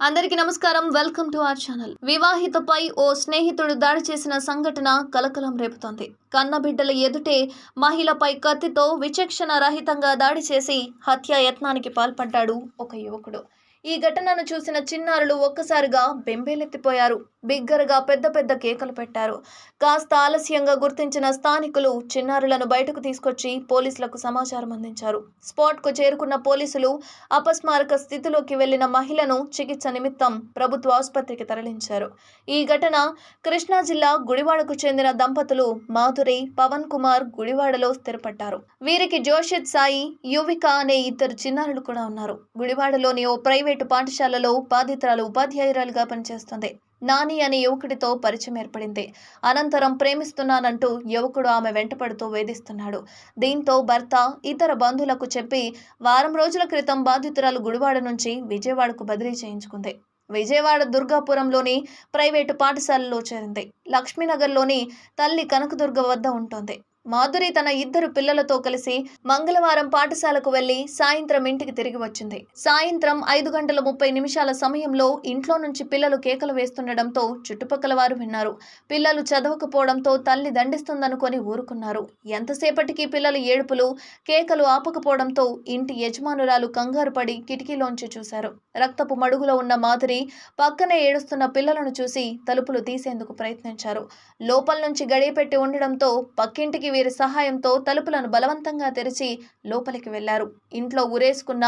అందరికీ నమస్కారం. Welcome to our channel. వివాహితపై ఓ స్నేహితుడు దాడి చేసిన సంఘటన కలకలం రేపుతోంది. కన్నబిడ్డల ఎదుటే మహిళపై కత్తితో విచక్షణ రహితంగా దాడి చేసి హత్య యత్నానికి పాల్పడ్డాడు ఒక యువకుడు. ఈ ఘటనను చూసిన చిన్నారులు ఒక్కసారిగా బెంబేలెత్తిపోయారు. బిగ్గరగా పెద్ద పెద్ద కేకలు పెట్టారు. కాస్త ఆలస్యంగా గుర్తించిన స్థానికులు చిన్నారులను బయటకు తీసుకొచ్చి పోలీసులకు సమాచారం అందించారు. స్పాట్కు చేరుకున్న పోలీసులు అపస్మారక స్థితిలోకి వెళ్ళిన మహిళను చికిత్స నిమిత్తం ప్రభుత్వ ఆసుపత్రికి తరలించారు. ఈ ఘటన కృష్ణా జిల్లా గుడివాడకు చెందిన దంపతులు మాధురి పవన్ కుమార్ గుడివాడలో స్థిరపడ్డారు. వీరికి జోషిత్ సాయి యువిక అనే ఇద్దరు చిన్నారులు కూడా ఉన్నారు. గుడివాడలోని ఓ ప్రైవేట్ పాఠశాలలో బాధితురాలు ఉపాధ్యాయురాలుగా పనిచేస్తుంది. నాని అనే యువకుడితో పరిచయం ఏర్పడింది. అనంతరం ప్రేమిస్తున్నానంటూ యువకుడు ఆమె వెంటపడుతూ వేధిస్తున్నాడు. దీంతో భర్త ఇతర బంధువులకు చెప్పి వారం రోజుల క్రితం బాధితురాలు గుడివాడ నుంచి విజయవాడకు బదిలీ చేయించుకుంది. విజయవాడ దుర్గాపురంలోని ప్రైవేటు పాఠశాలలో చేరింది. లక్ష్మీనగర్లోని తల్లి కనకదుర్గ వద్ద ఉంటుంది. మాధురి తన ఇద్దరు పిల్లలతో కలిసి మంగళవారం పాఠశాలకు వెళ్ళి సాయంత్రం ఇంటికి తిరిగి వచ్చింది. సాయంత్రం ఐదు గంటల ముప్పై నిమిషాల సమయంలో ఇంట్లో నుంచి పిల్లలు కేకలు వేస్తుండటంతో చుట్టుపక్కల వారు విన్నారు. పిల్లలు చదవకపోవడంతో తల్లి దండిస్తుందనుకొని ఊరుకున్నారు. ఎంతసేపటికి పిల్లలు ఏడుపులు కేకలు ఆపకపోవడంతో ఇంటి యజమానురాలు కంగారు పడి కిటికీలోంచి చూశారు. రక్తపు మడుగులో ఉన్న మాధురి పక్కనే ఏడుస్తున్న పిల్లలను చూసి తలుపులు తీసేందుకు ప్రయత్నించారు. లోపల నుంచి గడియపెట్టి ఉండడంతో పక్కింటికి వీరి సహాయంతో తలుపులను బలవంతంగా తెరిచి లోపలికి వెళ్ళారు ఇంట్లో ఉరేసుకున్న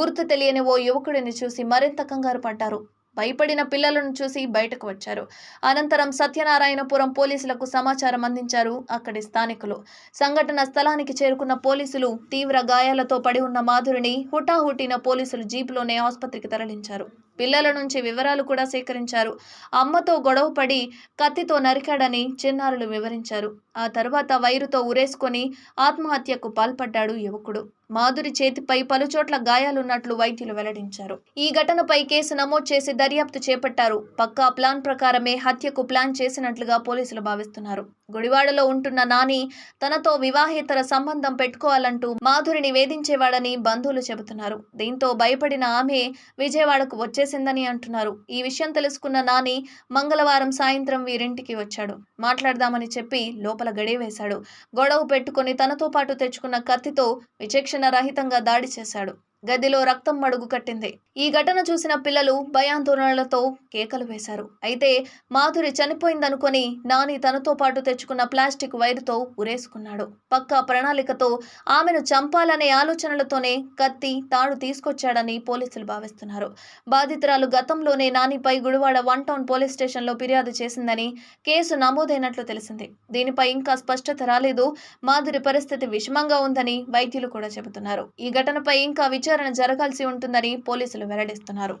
గుర్తు తెలియని ఓ యువకుడిని చూసి మరింత కంగారు పడ్డారు. భయపడిన పిల్లలను చూసి బయటకు వచ్చారు. అనంతరం సత్యనారాయణపురం పోలీసులకు సమాచారం అందించారు అక్కడి స్థానికులు. సంఘటన స్థలానికి చేరుకున్న పోలీసులు తీవ్ర గాయాలతో పడి ఉన్న మాధురిని హుటాహుటిన పోలీసులు జీపులోనే ఆసుపత్రికి తరలించారు. పిల్లల నుంచి వివరాలు కూడా సేకరించారు. అమ్మతో గొడవపడి కత్తితో నరికాడని చిన్నారులు వివరించారు. ఆ తర్వాత వైరుతో ఉరేసుకొని ఆత్మహత్యకు పాల్పడ్డాడు యువకుడు. మాధురి చేతిపై పలుచోట్ల గాయాలున్నట్లు వైద్యులు వెల్లడించారు. ఈ ఘటనపై కేసు నమోదు చేసి దర్యాప్తు చేపట్టారు. పక్కా ప్లాన్ ప్రకారమే హత్యకు ప్లాన్ చేసినట్లుగా పోలీసులు భావిస్తున్నారు. గుడివాడలో ఉంటున్న నాని తనతో వివాహేతర సంబంధం పెట్టుకోవాలంటూ మాధురిని వేధించేవాడని బంధువులు చెబుతున్నారు. దీంతో భయపడిన ఆమె విజయవాడకు వచ్చేసిందని అంటున్నారు. ఈ విషయం తెలుసుకున్న నాని మంగళవారం సాయంత్రం వీరింటికి వచ్చాడు. మాట్లాడదామని చెప్పి లోపల గడియవేశాడు గొడవ పెట్టుకుని తనతో పాటు తెచ్చుకున్న కత్తితో విచక్షణ రహితంగా దాడి చేశాడు. గదిలో రక్తం మడుగు కట్టింది. ఈ ఘటన చూసిన పిల్లలు భయాందోళనలతో కేకలు వేశారు. అయితే మాధురి చనిపోయిందనుకొని నాని తనతో పాటు తెచ్చుకున్న ప్లాస్టిక్ వైరుతో ఉరేసుకున్నాడు పక్కా ప్రణాళికతో ఆమెను చంపాలనే ఆలోచనలతోనే కత్తి తాడు తీసుకొచ్చాడని పోలీసులు భావిస్తున్నారు. బాధితురాలు గతంలోనే నానిపై గుడివాడ వన్ టౌన్ పోలీస్ స్టేషన్లో ఫిర్యాదు చేసిందని కేసు నమోదైనట్లు తెలిసింది. దీనిపై ఇంకా స్పష్టత రాలేదు. మాధురి పరిస్థితి విషమంగా ఉందని వైద్యులు కూడా చెబుతున్నారు. ఈ ఘటనపై ఇంకా విచారణ జరగాల్సి ఉంటుందని పోలీసులు వెల్లడిస్తున్నారు.